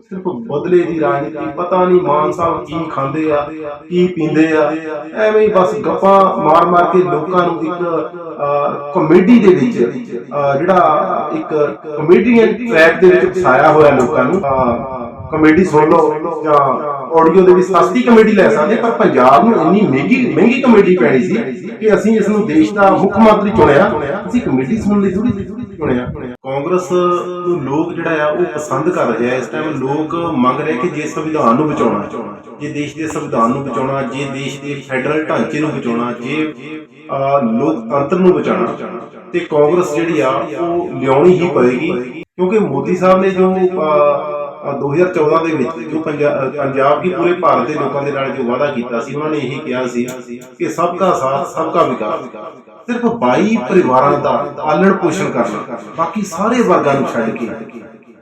ਸਿਰਫ ਬਦਲੇ ਦੀ ਰਾਜਨੀਤੀ, ਪਤਾ ਨਹੀਂ ਮਾਨ ਸਾਹਿਬ ਕੀ ਖਾਂਦੇ ਆ, ਕੀ ਪੀਂਦੇ ਆ। ਐਵੇਂ ਹੀ ਬਸ ਗੱਪਾਂ ਮਾਰ ਮਾਰ ਕੇ ਲੋਕਾਂ ਨੂੰ ਇੱਕ ਕਮੇਡੀ ਦੇ ਵਿੱਚ ਜਿਹੜਾ ਇੱਕ ਕਮੇਡੀਅਨ ਟਰੈਕ ਦੇ ਵਿੱਚ ਫਸਾਇਆ ਹੋਇਆ ਲੋਕਾਂ ਨੂੰ। ਕਮੇਡੀ ਸੁਣ ਲਓ ਜਾਂ ਆਡੀਓ ਦੇ ਵਿੱਚ ਸਸਤੀ ਕਮੇਡੀ ਲੈ ਸਕਦੇ, ਪਰ ਪੰਜਾਬ ਨੂੰ ਇੰਨੀ ਮਹਿੰਗੀ ਮਹਿੰਗੀ ਕਮੇਡੀ ਪੈਣੀ ਸੀ ਕਿ ਅਸੀਂ ਇਸ ਨੂੰ ਦੇਸ਼ ਦਾ ਮੁੱਖ ਮੰਤਰੀ ਚੁਣਿਆ। ਅਸੀਂ ਕਮੇਡੀ ਸੁਣਨ ਲਈ ਥੋੜੀ ਚੁਣਿਆ ਕਾਂਗਰਸ ਨੂੰ ਲੋਕ ਜਿਹੜਾ ਆ, ਉਹ ਪਸੰਦ ਕਰ ਰਹੇ ਇਸ ਟਾਈਮ ਲੋਕ ਮੰਗ ਰਹੇ ਕਿ ਜੇ ਸੰਵਿਧਾਨ ਨੂੰ ਬਚਾਉਣਾ, ਜੇ ਦੇਸ਼ ਦੇ ਸੰਵਿਧਾਨ ਨੂੰ ਬਚਾਉਣਾ, ਜੇ ਦੇਸ਼ ਦੇ ਫੈਡਰਲ ਢਾਂਚੇ ਨੂੰ ਬਚਾਉਣਾ, ਜੇ ਲੋਕਤੰਤਰ ਨੂੰ ਬਚਾਉਣਾ। ਤੇ ਕਾਂਗਰਸ ਜਿਹੜੀ ਆ, ਉਹ ਲਿਆਉਣੀ ਹੀ ਪਵੇਗੀ। ਕਿਉਂਕਿ ਮੋਦੀ ਸਾਹਿਬ ਨੇ ਜੋ ਅਹ 2014 ਦੇ ਵਿੱਚ ਜੋ ਪੰਜਾਬ ਕੀ ਪੂਰੇ ਭਾਰਤ ਦੇ ਲੋਕਾਂ ਦੇ ਨਾਲ ਜੋ ਵਾਅਦਾ ਕੀਤਾ ਸੀ, ਉਹਨਾਂ ਨੇ ਇਹ ਕਿਹਾ ਸੀ ਕਿ ਸਭ ਦਾ ਸਾਥ, ਸਭ ਦਾ ਵਿਕਾਸ। ਸਿਰਫ 22 ਪਰਿਵਾਰਾਂ ਦਾ ਪਾਲਣ ਪੋਸ਼ਣ ਕਰਨਾ, ਬਾਕੀ ਸਾਰੇ ਵਰਗਾਂ ਨੂੰ ਛੱਡ ਕੇ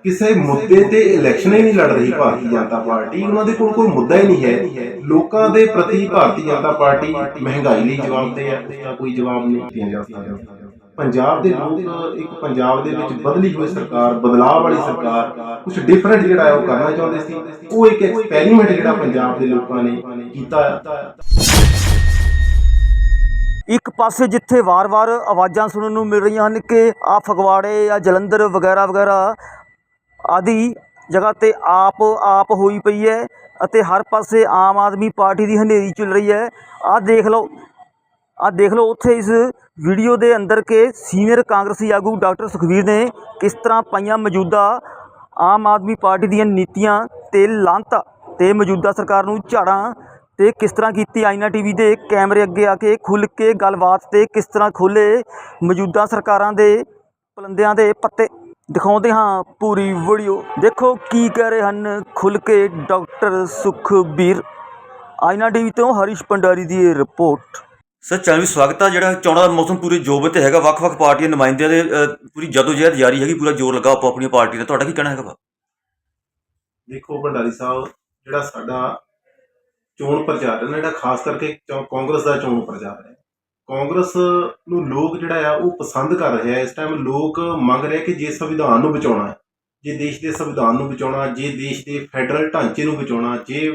ਕਿਸੇ ਮੁੱਦੇ ਤੇ ਇਲੈਕਸ਼ਨ ਹੀ ਨਹੀਂ ਲੜ ਰਹੀ ਭਾਰਤੀ ਜਨਤਾ ਪਾਰਟੀ। ਉਹਨਾਂ ਦੇ ਕੋਲ ਕੋਈ ਮੁੱਦਾ ਹੀ ਨਹੀਂ ਹੈ। ਲੋਕਾਂ ਦੇ ਪ੍ਰਤੀ ਭਾਰਤੀ ਜਨਤਾ ਪਾਰਟੀ ਮਹਿੰਗਾਈ ਲਈ ਜਵਾਬ ਦੇ ਹੈ ਉਸਦਾ ਕੋਈ ਜਵਾਬ ਨਹੀਂ। ਦਿੱਤਾ ਜਾ ਸਕਦਾ ਪੰਜਾਬ ਦੇ ਲੋਕ ਇੱਕ ਪੰਜਾਬ ਦੇ ਵਿੱਚ ਬਦਲੀ ਹੋਈ ਸਰਕਾਰ, ਬਦਲਾਅ ਵਾਲੀ ਸਰਕਾਰ ਕੁਝ ਡਿਫਰੈਂਟ ਜਿਹੜਾ ਹੈ ਉਹ ਕਰਨਾ ਚਾਹੁੰਦੇ ਸੀ। ਉਹ ਇੱਕ ਐਕਸਪੈਰੀਮੈਂਟ ਜਿਹੜਾ ਪੰਜਾਬ ਦੇ ਲੋਕਾਂ ਨੇ ਕੀਤਾ। ਇੱਕ ਪਾਸੇ ਜਿੱਥੇ ਵਾਰ-ਵਾਰ ਆਵਾਜ਼ਾਂ ਸੁਣਨ ਨੂੰ ਮਿਲ ਰਹੀਆਂ ਹਨ ਕਿ ਆ ਫਗਵਾੜੇ ਆ ਜਲੰਧਰ ਵਗੈਰਾ ਵਗੈਰਾ ਆਦਿ ਜਗ੍ਹਾ ਤੇ ਆਪ ਆਪ ਹੋਈ ਪਈ ਹੈ ਅਤੇ ਹਰ ਪਾਸੇ ਆਮ ਆਦਮੀ ਪਾਰਟੀ ਦੀ ਹਨੇਰੀ ਚੱਲ ਰਹੀ ਹੈ। ਆਹ ਦੇਖ ਲਓ, ਆਹ ਦੇਖ ਲਓ, ਉੱਥੇ ਇਸ ਵੀਡੀਓ ਦੇ ਅੰਦਰ ਕੇ ਸੀਨੀਅਰ ਕਾਂਗਰਸੀ ਆਗੂ ਡਾਕਟਰ ਸੁਖਵੀਰ ਨੇ ਕਿਸ ਤਰ੍ਹਾਂ ਪਾਈਆਂ ਮੌਜੂਦਾ ਆਮ ਆਦਮੀ ਪਾਰਟੀ ਦੀਆਂ ਨੀਤੀਆਂ ਤੇ ਲਾਂਤਾ ਤੇ ਮੌਜੂਦਾ ਸਰਕਾਰ ਨੂੰ ਝਾੜਾਂ ਤੇ ਕਿਸ ਤਰ੍ਹਾਂ ਕੀਤੀ ਆਈਨਾ ਟੀਵੀ ਦੇ ਕੈਮਰੇ ਅੱਗੇ ਆ ਕੇ ਖੁੱਲ ਕੇ ਗੱਲਬਾਤ ਤੇ ਕਿਸ ਤਰ੍ਹਾਂ ਖੋਲੇ ਮੌਜੂਦਾ ਸਰਕਾਰਾਂ ਦੇ ਪਲੰਦਿਆਂ ਦੇ ਪੱਤੇ। ਦਿਖਾਉਂਦੇ ਹਾਂ ਪੂਰੀ ਵੀਡੀਓ। ਦੇਖੋ ਕੀ ਕਹਿ ਰਹੇ ਹਨ ਖੁੱਲ ਕੇ ਡਾਕਟਰ ਸੁਖਬੀਰ ਆਈਨਾ ਟੀਵੀ ਤੋਂ ਹਰੀਸ਼ ਪੰਡਾਰੀ ਦੀ ਰਿਪੋਰਟ। ਸਰ ਚੈਨਲ ਸਵਾਗਤ ਆ। ਜਿਹੜਾ ਚੋਣਾਂ ਦਾ ਮੌਸਮ ਪੂਰੇ ਜੋਬ ਤੇ ਹੈਗਾ। ਵੱਖ-ਵੱਖ ਪਾਰਟੀਆਂ ਨੁਮਾਇੰਦਿਆਂ ਦੇ ਅ, ਪੂਰੀ ਜਦੋਜਹਿਦ ਜਾਰੀ ਹੈਗੀ। ਪੂਰਾ ਜ਼ੋਰ ਲੱਗਾ ਆਪੋ ਆਪਣੀ ਪਾਰਟੀ ਦਾ। ਤੁਹਾਡਾ ਕੀ ਕਹਿਣਾ ਹੈਗਾ ਵਾ ਦੇਖੋ ਭੰਡਾਰੀ ਸਾਹਿਬ ਜਿਹੜਾ ਸਾਡਾ ਚੋਣ ਪ੍ਰਚਾਰ ਹੈ ਨਾ ਜਿਹੜਾ ਖਾਸ ਕਰਕੇ ਚੌ- ਕਾਂਗਰਸ ਦਾ ਚੋਣ ਪ੍ਰਚਾਰ ਹੈ। ਕਾਂਗਰਸ ਨੂੰ ਲੋਕ ਜਿਹੜਾ ਆ ਉਹ ਪਸੰਦ ਕਰ ਰਹੇ ਆ। ਇਸ ਟਾਈਮ ਲੋਕ ਮੰਗ ਰਹੇ ਕਿ ਜੇ ਸੰਵਿਧਾਨ ਨੂੰ ਬਚਾਉਣਾ ਹੈ ਜੇ ਦੇਸ਼ ਦੇ ਸੰਵਿਧਾਨ ਨੂੰ ਬਚਾਉਣਾ ਜੇ ਦੇਸ਼ ਦੇ ਫੈਡਰਲ ਢਾਂਚੇ ਨੂੰ ਬਚਾਉਣਾ ਜੇ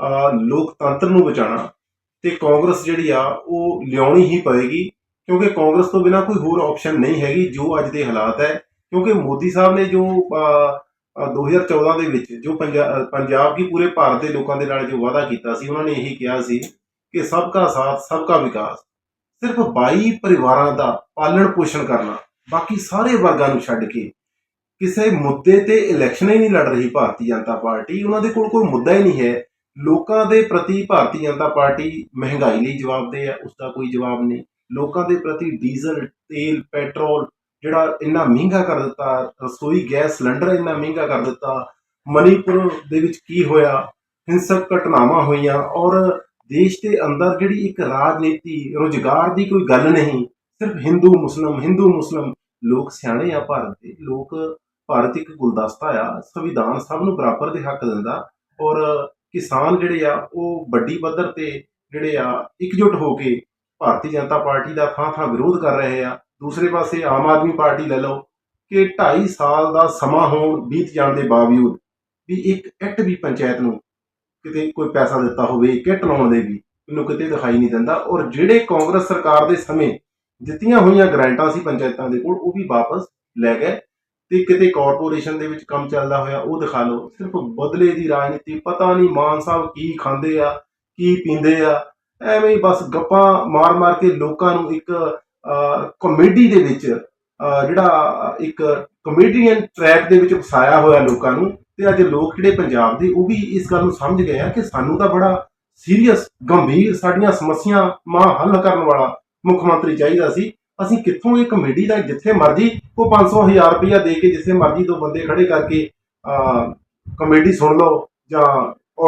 ਅਹ, ਲੋਕਤੰਤਰ ਨੂੰ ਬਚਾਉਣਾ ਤੇ ਕਾਂਗਰਸ ਜਿਹੜੀ ਆ ਉਹ ਲਿਆਉਣੀ ਹੀ ਪਵੇਗੀ ਕਿਉਂਕਿ ਕਾਂਗਰਸ ਤੋਂ ਬਿਨਾ ਕੋਈ ਹੋਰ ਆਪਸ਼ਨ ਨਹੀਂ ਹੈਗੀ ਜੋ ਅੱਜ ਦੇ ਹਾਲਾਤ ਹੈ। ਕਿਉਂਕਿ ਮੋਦੀ ਸਾਹਿਬ ਨੇ ਜੋ ਅਹ, ਅਹ 2014 ਦੇ ਵਿੱਚ ਜੋ ਪੰਜਾਬ ਕੀ ਪੂਰੇ ਭਾਰਤ ਦੇ ਲੋਕਾਂ ਦੇ ਨਾਲ ਜੋ ਵਾਅਦਾ ਕੀਤਾ ਸੀ ਉਹਨਾਂ ਨੇ ਇਹੀ ਕਿਹਾ ਸੀ ਕਿ ਸਭ ਦਾ ਸਾਥ ਸਭ ਦਾ ਵਿਕਾਸ। ਸਿਰਫ 22 ਪਰਿਵਾਰਾਂ ਦਾ ਪਾਲਣ ਪੋਸ਼ਣ ਕਰਨਾ ਬਾਕੀ ਸਾਰੇ ਵਰਗਾਂ ਨੂੰ ਛੱਡ ਕੇ। ਕਿਸੇ ਮੁੱਦੇ ਤੇ ਇਲੈਕਸ਼ਨ ਹੀ ਨਹੀਂ ਲੜ ਰਹੀ ਭਾਰਤੀ ਜਨਤਾ ਪਾਰਟੀ ਉਹਨਾਂ ਦੇ ਕੋਲ ਕੋਈ ਮੁੱਦਾ ਹੀ ਨਹੀਂ ਹੈ। ਲੋਕਾਂ ਦੇ ਪ੍ਰਤੀ ਭਾਰਤੀ ਜਨਤਾ ਪਾਰਟੀ ਮਹਿੰਗਾਈ ਲਈ ਜਵਾਬਦੇ ਹੈ ਉਸ ਦਾ ਕੋਈ ਜਵਾਬ ਨਹੀਂ। ਲੋਕਾਂ ਦੇ ਪ੍ਰਤੀ ਡੀਜ਼ਲ, ਤੇਲ, ਪੈਟਰੋਲ ਜਿਹੜਾ ਇੰਨਾ ਮਹਿੰਗਾ ਕਰ ਦਿੱਤਾ, ਰਸੋਈ, ਗੈਸ, ਸਿਲੰਡਰ ਇੰਨਾ ਮਹਿੰਗਾ ਕਰ ਦਿੱਤਾ, ਮਨੀਪੁਰ ਦੇ ਵਿੱਚ ਕੀ ਹੋਇਆ? ਹਿੰਸਕ ਘਟਨਾਵਾਂ ਹੋਈਆਂ ਔਰ ਦੇਸ਼ ਦੇ ਅੰਦਰ ਜਿਹੜੀ ਇੱਕ ਰਾਜਨੀਤੀ, ਰੁਜ਼ਗਾਰ ਦੀ ਕੋਈ ਗੱਲ ਨਹੀਂ, ਸਿਰਫ ਹਿੰਦੂ, ਮੁਸਲਮ ਹਿੰਦੂ, ਮੁਸਲਮ ਲੋਕ ਸਿਆਣੇ ਆ ਭਾਰਤ ਦੇ। ਲੋਕ ਭਾਰਤ ਇੱਕ ਗੁਲਦਸਤਾ ਆ, ਸੰਵਿਧਾਨ ਸਭ ਨੂੰ ਬਰਾਬਰ ਦੇ ਹੱਕ ਦਿੰਦਾ ਔਰ ਕਿਸਾਨ ਜਿਹੜੇ ਆ, ਉਹ ਵੱਡੀ ਪੱਧਰ ਤੇ ਜਿਹੜੇ ਆ, ਇਕਜੁੱਟ ਹੋ ਕੇ ਭਾਰਤੀ ਜਨਤਾ ਪਾਰਟੀ ਦਾ ਥਾਂ ਥਾਂ ਵਿਰੋਧ ਕਰ ਰਹੇ ਆ। ਦੂਸਰੇ ਪਾਸੇ ਆਮ ਆਦਮੀ ਪਾਰਟੀ ਲੈ ਲਓ ਕਿ 2.5 ਸਾਲ ਦਾ ਸਮਾਂ ਹੋਣ ਬੀਤ ਜਾਣ ਦੇ ਬਾਵਜੂਦ ਵੀ ਇੱਕ ਇੱਟ ਵੀ ਪੰਚਾਇਤ ਨੂੰ ਕਿਤੇ ਕੋਈ ਪੈਸਾ ਦਿੱਤਾ ਹੋਵੇ ਕਿੱਟ ਲਾਉਣ ਦੇ ਵੀ ਮੈਨੂੰ ਕਿਤੇ ਦਿਖਾਈ ਨਹੀਂ ਦਿੰਦਾ। ਔਰ ਜਿਹੜੇ ਕਾਂਗਰਸ ਸਰਕਾਰ ਦੇ ਸਮੇਂ ਦਿੱਤੀਆਂ ਹੋਈਆਂ ਗ੍ਰਾਂਟਾਂ ਸੀ ਪੰਚਾਇਤਾਂ ਦੇ ਕੋਲ, ਉਹ ਵੀ ਵਾਪਸ ਲੈ ਗਏ। ਤੇ ਕਿਤੇ ਕਾਰਪੋਰੇਸ਼ਨ ਦੇ ਵਿੱਚ ਕੰਮ ਚੱਲਦਾ ਹੋਇਆ, ਉਹ ਦਿਖਾ ਲਓ। ਸਿਰਫ ਬਦਲੇ ਦੀ ਰਾਜਨੀਤੀ, ਪਤਾ ਨਹੀਂ ਮਾਨ ਸਾਹਿਬ ਕੀ ਖਾਂਦੇ ਆ, ਕੀ ਪੀਂਦੇ ਆ। ਐਵੇਂ ਹੀ ਬਸ ਗੱਪਾਂ ਮਾਰ ਮਾਰ ਕੇ ਲੋਕਾਂ ਨੂੰ ਇੱਕ ਕਮੇਡੀ ਦੇ ਵਿੱਚ ਜਿਹੜਾ ਇੱਕ ਕਮੇਡੀਅਨ ਟਰੈਕ ਦੇ ਵਿੱਚ ਫਸਾਇਆ ਹੋਇਆ ਲੋਕਾਂ ਨੂੰ। ਤੇ ਅੱਜ ਲੋਕ ਜਿਹੜੇ ਪੰਜਾਬ ਦੇ, ਉਹ ਵੀ ਇਸ ਗੱਲ ਨੂੰ ਸਮਝ ਗਏ ਆ ਕਿ ਸਾਨੂੰ ਤਾਂ ਬੜਾ ਸੀਰੀਅਸ ਗੰਭੀਰ ਸਾਡੀਆਂ ਸਮੱਸਿਆਵਾਂ ਹੱਲ ਕਰਨ ਵਾਲਾ ਮੁੱਖ ਮੰਤਰੀ ਚਾਹੀਦਾ ਸੀ। ਅਸੀਂ ਕਿੱਥੋਂ ਇਹ ਕਮੇਡੀ ਦਾ ਜਿੱਥੇ ਮਰਜ਼ੀ ਉਹ 500 ਹਜ਼ਾਰ ਰੁਪਇਆ ਦੇ ਕੇ ਜਿੱਥੇ ਮਰਜ਼ੀ ਦੋ ਬੰਦੇ ਖੜੇ ਕਰਕੇ ਕਮੇਡੀ ਸੁਣ ਲਓ ਜਾਂ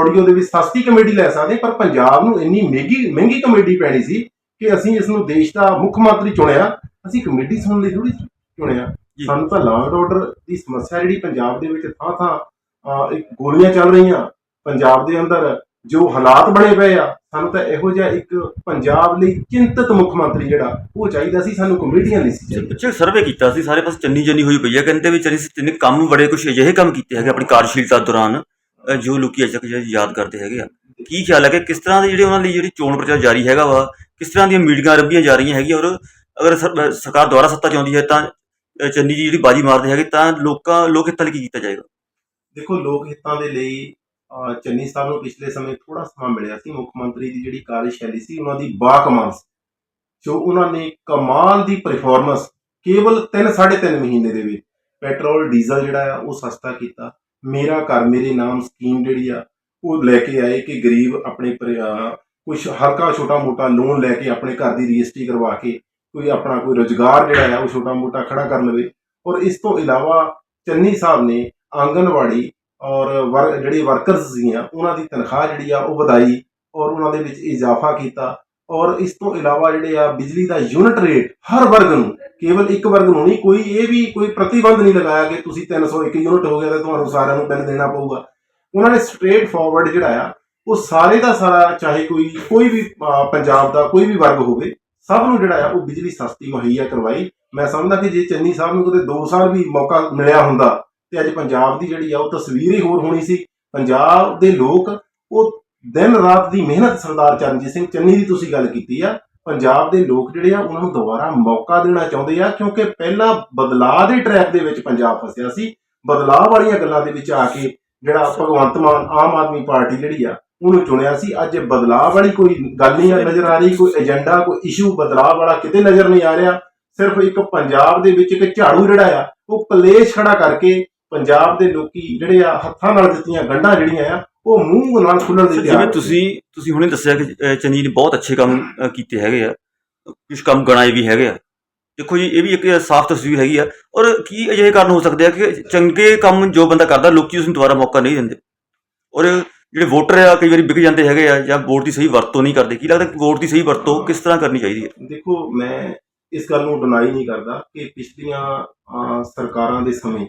ਆਡੀਓ ਦੇ ਵਿੱਚ ਸਸਤੀ ਕਮੇਡੀ ਲੈ ਸਕਦੇ ਪਰ ਪੰਜਾਬ ਨੂੰ ਇੰਨੀ ਮਹਿੰਗੀ ਮਹਿੰਗੀ ਕਮੇਡੀ ਪੈਣੀ ਸੀ ਕਿ ਅਸੀਂ ਇਸ ਨੂੰ ਦੇਸ਼ ਦਾ ਮੁੱਖ ਮੰਤਰੀ ਚੁਣਿਆ ਅਸੀਂ ਕਮੇਡੀ ਸੁਣਨ ਲਈ ਥੋੜੀ ਚੁਣਿਆ। ਸਾਨੂੰ ਤਾਂ ਲਾਅ ਐਂਡ ਆਰਡਰ ਦੀ ਸਮੱਸਿਆ ਜਿਹੜੀ ਪੰਜਾਬ ਦੇ ਵਿੱਚ ਥਾਂ ਥਾਂ ਗੋਲੀਆਂ ਚੱਲ ਰਹੀਆਂ ਪੰਜਾਬ ਦੇ ਅੰਦਰ ਜੋ ਹਾਲਾਤ ਬਣੇ ਪਏ ਆ ਸਾਨੂੰ ਤਾਂ ਇਹੋ ਜਿਹਾ ਇੱਕ ਪੰਜਾਬ ਲਈ ਚਿੰਤਤ ਮੁੱਖ ਮੰਤਰੀ ਜਿਹੜਾ ਉਹ ਚਾਹੀਦਾ ਸੀ ਸਾਨੂੰ ਕਮੇਟੀਆਂ ਨਹੀਂ ਸੀ ਚਾਹੀਦੀ ਪਿੱਛੇ ਸਰਵੇ ਕੀਤਾ ਸੀ ਸਾਰੇ ਪਾਸੇ ਚੰਨੀ ਚੰਨੀ ਹੋਈ ਪਈ ਹੈ ਕਹਿੰਦੇ ਵੀ ਚੰਨੀ ਚੰਨੀ ਕੰਮ ਬੜੇ ਕੁਝ ਅਜਿਹੇ ਕੰਮ ਕੀਤੇ ਹੈਗੇ ਆਪਣੀ ਕਾਰਜਸ਼ੀਲਤਾ ਦੌਰਾਨ ਜੋ ਲੋਕੀ ਅਜੇ ਤੱਕ ਯਾਦ ਕਰਦੇ ਹੈਗੇ ਆ। ਕੀ ਖਿਆਲ ਹੈ ਕਿ ਕਿਸ ਤਰ੍ਹਾਂ ਦੇ ਜਿਹੜੇ ਉਹਨਾਂ ਲਈ ਜਿਹੜੀ ਚੋਣ ਪ੍ਰਚਾਰ ਜਾਰੀ ਹੈਗਾ ਵਾ ਕਿਸ ਤਰ੍ਹਾਂ ਦੀਆਂ ਮੀਟਿੰਗਾਂ ਰੱਬੀਆਂ ਜਾ ਰਹੀਆਂ ਹੈਗੀਆਂ ਔਰ ਅਗਰ ਸਰਕਾਰ ਦੁਆਰਾ ਸੱਤਾ ਚਾਹੁੰਦੀ ਹੈ ਤਾਂ ਚੰਨੀ ਜੀ ਜਿਹੜੀ ਬਾਜੀ ਮਾਰਦੇ ਹੈਗੇ ਤਾਂ ਲੋਕਾਂ ਲੋਕ ਹਿੱਤਾਂ ਲਈ ਕੀ ਕੀਤਾ ਜਾਏਗਾ? ਦੇਖੋ ਲੋਕ ਹਿੱਤਾਂ ਦੇ ਲਈ ਚੰਨੀ ਸਾਹਿਬ ਨੂੰ ਪਿਛਲੇ ਸਮੇਂ ਥੋੜਾ ਸਮਾਂ ਮਿਲਿਆ ਸੀ, ਮੁੱਖ ਮੰਤਰੀ ਦੀ ਜਿਹੜੀ ਕਾਰਜਸ਼ੈਲੀ ਸੀ, ਉਹਨਾਂ ਦੀ ਬਾਕਮਾਲ ਸੀ। ਜੋ ਉਹਨਾਂ ਨੇ ਕਮਾਲ ਦੀ ਪਰਫਾਰਮੈਂਸ ਕੇਵਲ 3 3.5 ਮਹੀਨੇ ਦੇ ਵਿੱਚ ਪੈਟਰੋਲ, ਡੀਜ਼ਲ ਜਿਹੜਾ ਆ, ਉਹ ਸਸਤਾ ਕੀਤਾ। ਮੇਰਾ ਘਰ, ਮੇਰੇ ਨਾਮ ਸਕੀਮ ਜਿਹੜੀ ਆ, ਉਹ ਲੈ ਕੇ ਆਏ ਕਿ ਗਰੀਬ ਆਪਣੇ ਕੁਝ ਹਲਕਾ ਛੋਟਾ ਮੋਟਾ ਲੋਨ ਲੈ ਕੇ ਆਪਣੇ ਘਰ ਦੀ ਰਜਿਸਟਰੀ ਕਰਵਾ ਕੇ ਕੋਈ ਆਪਣਾ ਕੋਈ ਰੋਜ਼ਗਾਰ ਜਿਹੜਾ ਆ, ਉਹ ਛੋਟਾ ਮੋਟਾ ਖੜਾ ਕਰ ਲਵੇ। ਔਰ ਇਸ ਤੋਂ ਇਲਾਵਾ ਚੰਨੀ ਸਾਹਿਬ ਨੇ ਆਂਗਨਵਾੜੀ ਔਰ ਵਰ, ਜਿਹੜੇ ਵਰਕਰਸ ਸੀਗੀਆਂ, ਉਹਨਾਂ ਦੀ ਤਨਖਾਹ ਜਿਹੜੀ ਆ, ਉਹ ਵਧਾਈ ਔਰ ਉਹਨਾਂ ਦੇ ਵਿੱਚ ਇਜ਼ਾਫਾ ਕੀਤਾ ਔਰ ਇਸ ਤੋਂ ਇਲਾਵਾ ਜਿਹੜੇ ਆ, ਬਿਜਲੀ ਦਾ ਯੂਨਿਟ ਰੇਟ ਹਰ ਵਰਗ ਨੂੰ, ਕੇਵਲ ਇੱਕ ਵਰਗ ਨੂੰ ਨਹੀਂ, ਕੋਈ ਇਹ ਵੀ ਕੋਈ ਪ੍ਰਤੀਬੰਧ ਨਹੀਂ ਲਗਾਇਆ ਕਿ ਤੁਸੀਂ 301 ਯੂਨਿਟ ਹੋ ਗਿਆ ਤਾਂ ਤੁਹਾਨੂੰ ਸਾਰਿਆਂ ਨੂੰ ਬਿੱਲ ਦੇਣਾ ਪਊਗਾ। ਉਹਨਾਂ ਨੇ ਸਟ੍ਰੇਟ ਫਾਰਵਰਡ ਜਿਹੜਾ ਆ, ਉਹ ਸਾਰੇ ਦਾ ਸਾਰਾ, ਚਾਹੇ ਕੋਈ ਕੋਈ ਵੀ ਪੰਜਾਬ ਦਾ ਕੋਈ ਵੀ ਵਰਗ ਹੋਵੇ, ਸਭ ਨੂੰ ਜਿਹੜਾ ਆ, ਉਹ ਬਿਜਲੀ ਸਸਤੀ ਮੁਹੱਈਆ ਕਰਵਾਈ। ਮੈਂ ਸਮਝਦਾ ਕਿ ਜੇ ਚੰਨੀ ਸਾਹਿਬ ਨੂੰ ਕਦੇ 2 ਸਾਲ ਵੀ ਮੌਕਾ ਮਿਲਿਆ ਹੁੰਦਾ ਤੇ ਅੱਜ ਪੰਜਾਬ ਦੀ ਜਿਹੜੀ ਆ, ਉਹ ਤਸਵੀਰ ਹੀ ਹੋਰ ਹੋਣੀ ਸੀ। ਪੰਜਾਬ ਦੇ ਲੋਕ, ਉਹ ਦਿਨ ਰਾਤ ਦੀ ਮਿਹਨਤ ਸਰਦਾਰ ਚਰਨਜੀਤ ਸਿੰਘ ਚੰਨੀ ਦੀ ਤੁਸੀਂ ਗੱਲ ਕੀਤੀ ਆ, ਪੰਜਾਬ ਦੇ ਲੋਕ ਜਿਹੜੇ ਆ, ਉਹਨਾਂ ਨੂੰ ਦੁਬਾਰਾ ਮੌਕਾ ਦੇਣਾ ਚਾਹੁੰਦੇ ਆ, ਕਿਉਂਕਿ ਪਹਿਲਾਂ ਬਦਲਾਅ ਦੇ ਟਰੈਕ ਦੇ ਵਿੱਚ ਪੰਜਾਬ ਫਸਿਆ ਸੀ। ਬਦਲਾਅ ਵਾਲੀਆਂ ਗੱਲਾਂ ਦੇ ਵਿੱਚ ਆ ਕੇ ਜਿਹੜਾ ਭਗਵੰਤ ਮਾਨ, ਆਮ ਆਦਮੀ ਪਾਰਟੀ ਜਿਹੜੀ ਆ, ਉਹਨੂੰ ਚੁਣਿਆ ਸੀ। ਅੱਜ ਬਦਲਾਅ ਵਾਲੀ ਕੋਈ ਗੱਲ ਨਹੀਂ ਨਜ਼ਰ ਆ ਰਹੀ, ਕੋਈ ਏਜੰਡਾ ਕੋਈ ਇਸ਼ੂ ਬਦਲਾਅ ਵਾਲਾ ਕਿਤੇ ਨਜ਼ਰ ਨਹੀਂ ਆ ਰਿਹਾ। ਸਿਰਫ ਇੱਕ ਪੰਜਾਬ ਦੇ ਵਿੱਚ ਇੱਕ ਝਾੜੂ ਜਿਹੜਾ ਆ, ਉਹ ਕਲੇਸ਼ ਖੜਾ ਕਰਕੇ ਪੰਜਾਬ ਦੇ ਲੋਕੀ ਜਿਹੜੇ ਆ ਹੱਥਾਂ ਨਾਲ ਦਿੱਤੀਆਂ ਗੰਢਾਂ ਜਿਹੜੀਆਂ ਆ ਉਹ ਮੂੰਹ ਨਾਲ ਖੁੱਲਣ ਦੇ ਜਿਵੇਂ ਤਿਆਰ ਤੁਸੀਂ ਤੁਸੀਂ ਹੁਣੇ ਦੱਸਿਆ ਕਿ ਜੀ ਨੇ ਬਹੁਤ ਅੱਛੇ ਕੰਮ ਕੀਤੇ ਹੈਗੇ ਆ। ਕੁਝ ਕੰਮ ਗਣਾਏ ਵੀ ਹੈਗੇ ਆ। ਦੇਖੋ ਜੀ ਇਹ ਵੀ ਇੱਕ ਸਾਫ਼ ਤਸਵੀਰ ਹੈਗੀ ਆ। ਔਰ ਕੀ ਅਜਿਹੇ ਕਾਰਨ ਹੋ ਸਕਦੇ ਆ ਕਿ ਚੰਗੇ ਕੰਮ ਜੋ ਬੰਦਾ ਕਰਦਾ ਲੋਕੀ ਉਸ ਨੂੰ ਦੁਬਾਰਾ ਮੌਕਾ ਨਹੀਂ ਦਿੰਦੇ। ਔਰ ਜਿਹੜੇ ਵੋਟਰ ਆ ਕਈ ਵਾਰੀ ਵਿਕ ਜਾਂਦੇ ਹੈਗੇ ਆ ਜਾਂ ਵੋਟ ਦੀ ਸਹੀ ਵਰਤੋਂ ਨਹੀਂ ਕਰਦੇ। ਕੀ ਲੱਗਦਾ ਕਿ ਵੋਟ ਦੀ ਸਹੀ ਵਰਤੋਂ ਕਿਸ ਤਰ੍ਹਾਂ ਕਰਨੀ ਚਾਹੀਦੀ ਹੈ? ਦੇਖੋ ਮੈਂ ਇਸ ਗੱਲ ਨੂੰ ਡਿਨਾਈ ਨਹੀਂ ਕਰਦਾ ਕਿ ਪਿਛਲੀਆਂ ਸਰਕਾਰਾਂ ਦੇ ਸਮੇਂ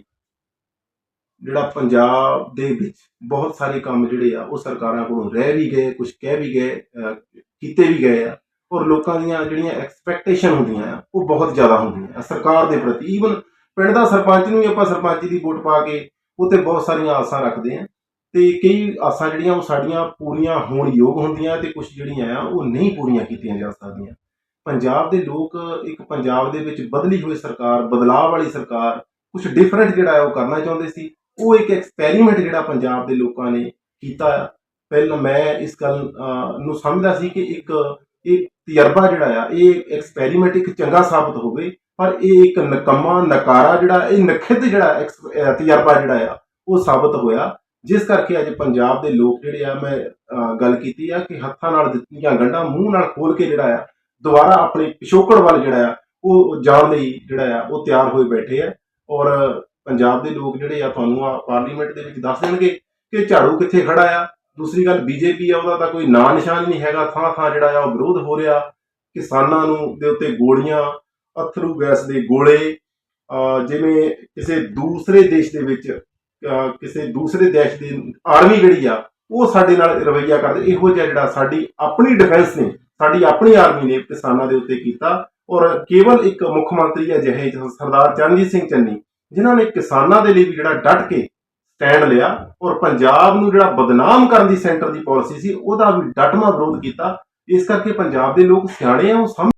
ਜਿਹੜਾ ਪੰਜਾਬ ਦੇ ਵਿੱਚ ਬਹੁਤ ਸਾਰੇ ਕੰਮ ਜਿਹੜੇ ਆ, ਉਹ ਸਰਕਾਰਾਂ ਕੋਲੋਂ ਰਹਿ ਵੀ ਗਏ ਕੁਝ ਕਹਿ ਵੀ ਗਏ ਕੀਤੇ ਵੀ ਗਏ ਆ ਔਰ ਲੋਕਾਂ ਦੀਆਂ ਜਿਹੜੀਆਂ ਐਕਸਪੈਕਟੇਸ਼ਨ ਹੁੰਦੀਆਂ ਆ, ਉਹ ਬਹੁਤ ਜ਼ਿਆਦਾ ਹੁੰਦੀਆਂ ਆ ਸਰਕਾਰ ਦੇ ਪ੍ਰਤੀ। ਈਵਨ ਪਿੰਡ ਦਾ ਸਰਪੰਚ ਨੂੰ ਵੀ ਆਪਾਂ ਸਰਪੰਚ ਦੀ ਵੋਟ ਪਾ ਕੇ ਉਹ ਤੇ ਬਹੁਤ ਸਾਰੀਆਂ ਆਸਾਂ ਰੱਖਦੇ ਆ ਤੇ ਕਈ ਆਸਾਂ ਜਿਹੜੀਆਂ ਉਹ ਸਾਡੀਆਂ ਪੂਰੀਆਂ ਹੋਣ ਯੋਗ ਹੁੰਦੀਆਂ ਤੇ ਕੁਝ ਜਿਹੜੀਆਂ ਆ ਉਹ ਨਹੀਂ ਪੂਰੀਆਂ ਕੀਤੀਆਂ ਜਾ ਸਕਦੀਆਂ। ਪੰਜਾਬ ਦੇ ਲੋਕ ਇੱਕ ਪੰਜਾਬ ਦੇ ਵਿੱਚ ਬਦਲੀ ਹੋਈ ਸਰਕਾਰ ਬਦਲਾਅ ਵਾਲੀ ਸਰਕਾਰ ਕੁਝ ਡਿਫਰੈਂਟ ਜਿਹੜਾ ਹੈ ਉਹ ਕਰਨਾ ਚਾਹੁੰਦੇ ਸੀ। ਉਹ ਇੱਕ ਐਕਸਪੈਰੀਮੈਂਟ ਜਿਹੜਾ ਪੰਜਾਬ ਦੇ ਲੋਕਾਂ ਨੇ ਕੀਤਾ ਆ। ਪਹਿਲਾਂ ਮੈਂ ਇਸ ਗੱਲ ਨੂੰ ਸਮਝਦਾ ਸੀ ਕਿ ਇੱਕ, ਇਹ ਤਜਰਬਾ ਜਿਹੜਾ ਆ, ਇਹ ਐਕਸਪੈਰੀਮੈਂਟ ਇੱਕ ਚੰਗਾ ਸਾਬਤ ਹੋਵੇ, ਪਰ ਇਹ ਇੱਕ ਨਕਮਾ, ਨਕਾਰਾ ਜਿਹੜਾ, ਇਹ ਨਖਿੱਧ ਜਿਹੜਾ ਐਕਸ- ਤਜਰਬਾ ਜਿਹੜਾ ਆ, ਉਹ ਸਾਬਤ ਹੋਇਆ ਜਿਸ ਕਰਕੇ ਅੱਜ ਪੰਜਾਬ ਦੇ ਲੋਕ ਜਿਹੜੇ ਆ, ਮੈਂ ਗੱਲ ਕੀਤੀ ਆ ਕਿ ਹੱਥਾਂ ਨਾਲ ਦਿੱਤੀਆਂ ਗੰਢਾਂ, ਮੂੰਹ ਨਾਲ ਖੋਲ ਕੇ ਜਿਹੜਾ ਆ, ਦੁਬਾਰਾ ਆਪਣੇ ਪਿਛੋਕੜ ਵੱਲ ਜਿਹੜਾ ਆ, ਉਹ ਜਾਣ ਲਈ ਜਿਹੜਾ ਆ, ਉਹ ਤਿਆਰ ਹੋਏ ਬੈਠੇ ਆ ਔਰ ਪੰਜਾਬ ਦੇ ਲੋਕ ਜਿਹੜੇ ਆ ਤੁਹਾਨੂੰ ਆ ਪਾਰਲੀਮੈਂਟ ਦੇ ਵਿੱਚ ਦੱਸ ਦੇਣਗੇ ਕਿ ਝਾੜੂ ਕਿੱਥੇ ਖੜਾ ਆ। ਦੂਸਰੀ ਗੱਲ, ਬੀਜੇਪੀ ਆ, ਉਹਦਾ ਤਾਂ ਕੋਈ ਨਾਂ ਨਿਸ਼ਾਨ ਨਹੀਂ ਹੈਗਾ। ਥਾਂ ਥਾਂ ਜਿਹੜਾ ਆ ਉਹ ਵਿਰੋਧ ਹੋ ਰਿਹਾ। ਕਿਸਾਨਾਂ ਨੂੰ ਦੇ ਉੱਤੇ ਗੋਲੀਆਂ, ਅਥਰੂ ਗੈਸ ਦੇ ਗੋਲੇ ਜਿਵੇਂ ਕਿਸੇ ਦੂਸਰੇ ਦੇਸ਼ ਦੇ ਵਿੱਚ ਕਿਸੇ ਦੂਸਰੇ ਦੇਸ਼ ਦੀ ਆਰਮੀ ਜਿਹੜੀ ਆ, ਉਹ ਸਾਡੇ ਨਾਲ ਰਵਈਆ ਕਰਦੇ। ਇਹੋ ਜਿਹਾ ਜਿਹੜਾ ਸਾਡੀ ਆਪਣੀ ਡਿਫੈਂਸ ਨੇ, ਸਾਡੀ ਆਪਣੀ ਆਰਮੀ ਨੇ ਕਿਸਾਨਾਂ ਦੇ ਉੱਤੇ ਕੀਤਾ। ਔਰ ਕੇਵਲ ਇੱਕ ਮੁੱਖ ਮੰਤਰੀ ਹੈ ਜਿਹੇ ਸਰਦਾਰ ਚਰਨਜੀਤ ਸਿੰਘ ਚੰਨੀ ਜਿਨ੍ਹਾਂ ਨੇ ਕਿਸਾਨਾਂ ਦੇ ਲਈ ਵੀ ਜਿਹੜਾ ਡਟ ਕੇ ਸਟੈਂਡ ਲਿਆ ਔਰ ਪੰਜਾਬ ਨੂੰ ਜਿਹੜਾ ਬਦਨਾਮ ਕਰਨ ਦੀ ਸੈਂਟਰ ਦੀ ਪਾਲਿਸੀ ਸੀ, ਉਹਦਾ ਵੀ ਡਟਮਾ ਵਿਰੋਧ ਕੀਤਾ। ਇਸ ਕਰਕੇ ਪੰਜਾਬ ਦੇ ਲੋਕ ਸਿਆਣੇ ਆ, ਉਹ ਸਮਝ